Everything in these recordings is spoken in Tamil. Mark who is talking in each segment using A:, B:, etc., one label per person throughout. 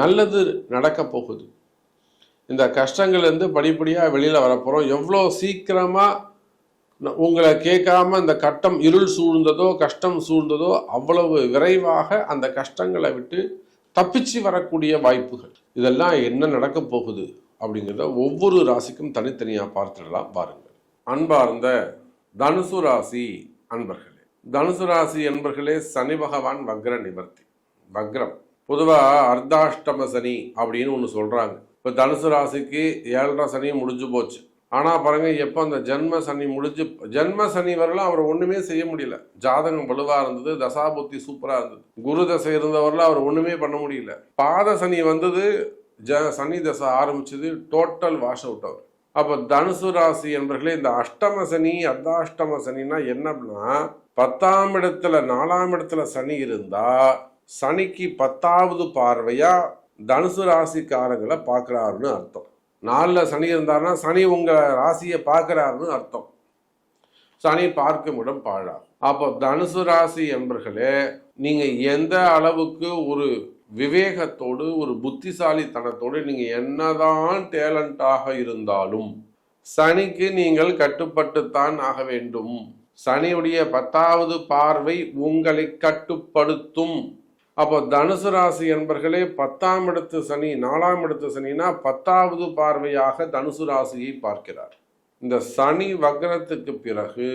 A: நல்லது நடக்க போகுது. இந்த கஷ்டங்கள்லேருந்து படிப்படியாக வெளியில் வரப்போகிறோம் எவ்வளோ சீக்கிரமாக உங்களை கேட்காம இந்த கட்டம் இருள் சூழ்ந்ததோ கஷ்டம் சூழ்ந்ததோ அவ்வளவு விரைவாக அந்த கஷ்டங்களை விட்டு தப்பிச்சு வரக்கூடிய வாய்ப்புகள். இதெல்லாம் என்ன நடக்க போகுது அப்படிங்கிறத ஒவ்வொரு ராசிக்கும் தனித்தனியாக பார்த்துடலாம். பாருங்கள். அன்பார்ந்த தனுசு ராசி அன்பர்களே. தனுசு ராசி அன்பர்களே சனி பகவான் வக்ர நிவர்த்தி. வக்ரம். பொதுவாக அர்த்தாஷ்டம சனி அப்படின்னு ஒன்று சொல்கிறாங்க இப்போ தனுசு ராசிக்கு ஏழரை சனி முடிஞ்சு போச்சு. ஆனால் பாருங்க எப்போ அந்த ஜென்ம சனி முடிஞ்சு ஜென்ம சனி வரலாம் அவர் ஒன்றுமே செய்ய முடியல. ஜாதகம் வலுவாக இருந்தது தசாபுத்தி சூப்பராக இருந்தது. குரு தசை இருந்தவரில் அவர் ஒன்றுமே பண்ண முடியல. பாத சனி வந்தது ஜ சனி தசை ஆரம்பிச்சது டோட்டல் வாஷ் அவுட் அவர் அப்போ தனுசு ராசி என்பர்களே இந்த அஷ்டம சனி அர்த்தாஷ்டம சனின்னா என்ன அப்படின்னா பத்தாம் இடத்துல நாலாம் இடத்துல சனி இருந்தால் சனிக்கு பத்தாவது பார்வையா தனுசு ராசிக்காரங்களை பார்க்குறாருன்னு அர்த்தம். நாலில் சனி இருந்தாருன்னா சனி உங்கள் ராசியை பார்க்குறாருன்னு அர்த்தம். சனி பார்க்கும் இடம் பாழா. அப்போ தனுசு ராசி என்பர்களே நீங்கள் எந்த அளவுக்கு ஒரு விவேகத்தோடு ஒரு புத்திசாலித்தனத்தோடு நீங்கள் என்னதான் டேலண்டாக இருந்தாலும் சனிக்கு நீங்கள் கட்டுப்பட்டுத்தான் ஆக வேண்டும். சனியுடைய பத்தாவது பார்வை உங்களை கட்டுப்படுத்தும். அப்போ தனுசு ராசி என்பர்களே பத்தாம் இடத்து சனி நாலாம் இடத்து சனினா பத்தாவது பார்வையாக தனுசு ராசியை பார்க்கிறார். இந்த சனி வக்ரத்துக்கு பிறகு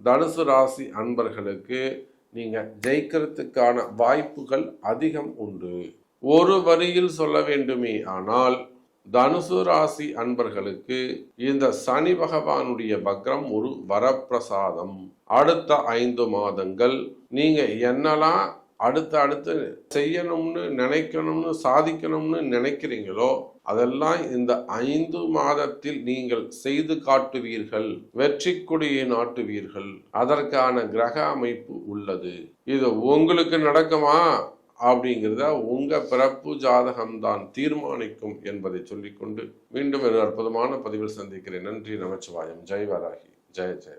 A: தனுசு ராசி அன்பர்களுக்கு நீங்க ஜெயிக்கிறதுக்கான வாய்ப்புகள் அதிகம் உண்டு. ஒரு வரியில் சொல்ல வேண்டுமே ஆனால் தனுசு ராசி அன்பர்களுக்கு இந்த சனி பகவானுடைய வக்ரம் ஒரு வரப்பிரசாதம். அடுத்த ஐந்து மாதங்கள் நீங்க என்னெல்லாம் அடுத்து அடுத்து செய்யணும்னு நினைக்கணும்னு சாதிக்கணும்னு நினைக்கிறீங்களோ அதெல்லாம் இந்த ஐந்து மாதத்தில் நீங்கள் செய்து காட்டுவீர்கள் வெற்றி கொடியை நாட்டுவீர்கள். அதற்கான கிரக அமைப்பு உள்ளது. இது உங்களுக்கு நடக்குமா? அப்படிங்கிறத உங்க பிறப்பு ஜாதகம்தான் தீர்மானிக்கும் என்பதை சொல்லிக்கொண்டு மீண்டும் ஒரு அற்புதமான பதிவில் சந்திக்கிறேன். நன்றி நமச்சிவாயம். ஜெய்வராகி ஜெய ஜெய